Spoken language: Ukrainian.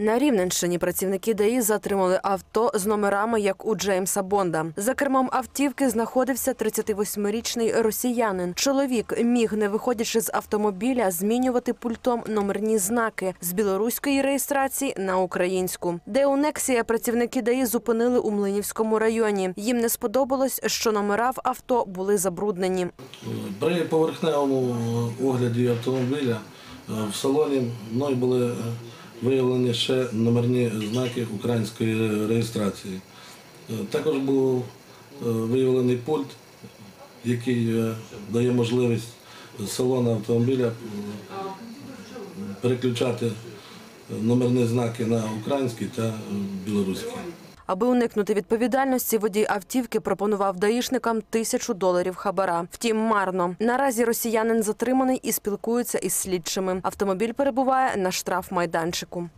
На Рівненщині працівники ДАІ затримали авто з номерами, як у Джеймса Бонда. За кермом автівки знаходився 38-річний росіянин. Чоловік міг, не виходячи з автомобіля, змінювати пультом номерні знаки з білоруської реєстрації на українську. Де у Нексія працівники ДАІ зупинили у Млинівському районі. Їм не сподобалось, що номера в авто були забруднені. При поверхневому огляді автомобіля е, в салоні мною були е, виявлені ще номерні знаки української реєстрації. Е, Також був е, виявлений пульт, який е, дає можливість салону автомобіля переключати номерні знаки на український та білоруські. Аби уникнути відповідальності, водій автівки пропонував даїшникам тисячу доларів хабара. Втім, марно. Наразі росіянин затриманий і спілкується із слідчими. Автомобіль перебуває на штрафмайданчику.